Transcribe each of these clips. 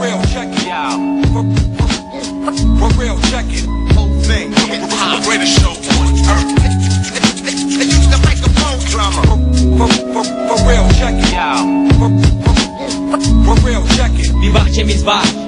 Real, check it. For, for, for real, check it. Whole thing. The Greatest show on earth. They make a phone drummer. For, for, for real, check it. For, for, for real, check it. Bir bahçemiz var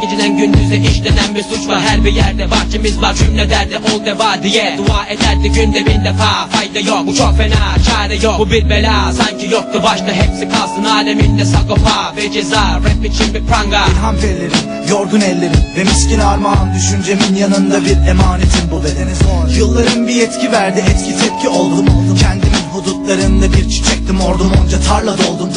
geceden gündüze işlenen bir suç var. Her bir yerde bahçemiz var. Cümle derdi ol deva diye. Dua ederdi günde bin defa. Fayda yok. Bu çok fena. Çare yok. Bu bir bela. Sanki yoktu. Başta Hepsi kalsın aleminde sagopa ve ceza. Rap için bir pranga. İlham fellerim, yorgun ellerim. Ve miskin armağan Düşüncemin yanında bir emanetim. Bu bedene zor Yılların bir yetki verdi, etki tepki oldum. Kendimin hudutlarında bir çiçektim. Ordum Onca tarla doldum,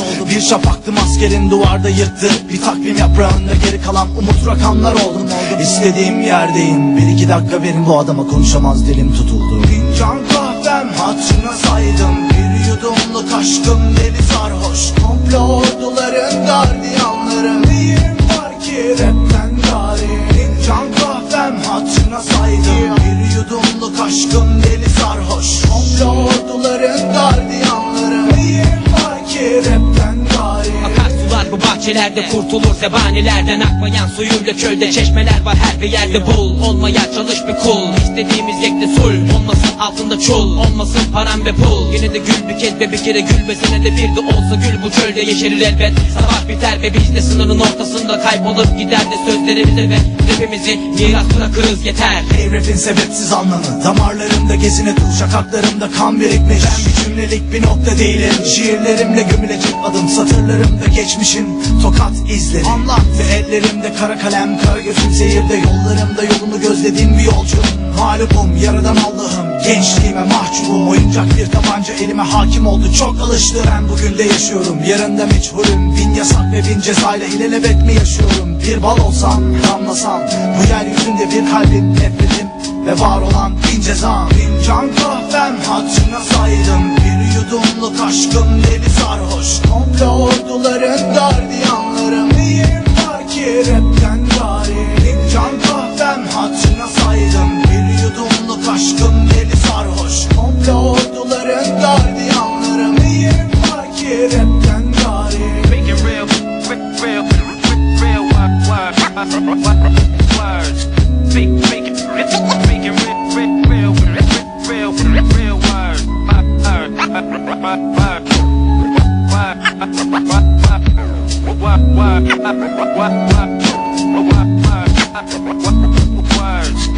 doldum. Bir şafaktım askerin duvarda yırttı. Bir takvim yaprağında geri kalan umut rakamlar oldum. İstediğim yerdeyim, bir iki dakika verin bu adama konuşamaz dilim tutuldu. Fincan kahvem hatırına saydım. Bir yudumluk aşkım deli sarhoş. Komplo orduların gardiyanları. Neyim var ki rapten gari? Fincan kahvem hatırına saydım. Bir yudumluk aşkım deli sarhoş. Komplo orduların gardiyanları bu bahçelerde kurtulur zebanilerden Akmayan suyuyla çölde çeşmeler var her bir yerde bul. Olmaya çalış bir kul. İstediğimiz yekte sul. Olmasın altında çul. Olmasın param ve pul. Yine de gül bir kez ve bir kere gül ve senede bir de olsa gül bu çölde yeşerir elbet. Sabah biter ve biz de sınırın ortasında kaybolup gider de sözlerimize ve rapimizi miras bırakırız. Yeter. Hey rapin sebepsiz anlamı. Damarlarımda gezine dur şakaklarımda kan birikmiş. Ben bir cümlelik bir nokta değilim. Şiirlerimle gömülecek adım. Satırlarımda geçmişin tokat izleri. Anlat. Ve ellerimde kara kalem Kara gözüm zehirde. Yollarımda yolunu gözlediğim bir yolcu. Mağlubum yaradan Allah'ım. Gençliğime mahcubum. Oyuncak bir tabanca elime hakim oldu. Çok alıştı. Ben bugün de yaşıyorum. Yarın da meçhulüm Bin yasak ve bin cezayla ilelebet mi yaşıyorum? Bir bal olsam damlasam Bu yeryüzünde bir kalbim nefretim Ve var olan bin cezam. Bin can kahvem hatırına saydım. Bir yudumluk aşkım deli sarhoş hatırına saydım Bir yudumluk aşkım deli sarhoş Komple orduların gardiyanları Neyim var ki rapten gari Speaking words.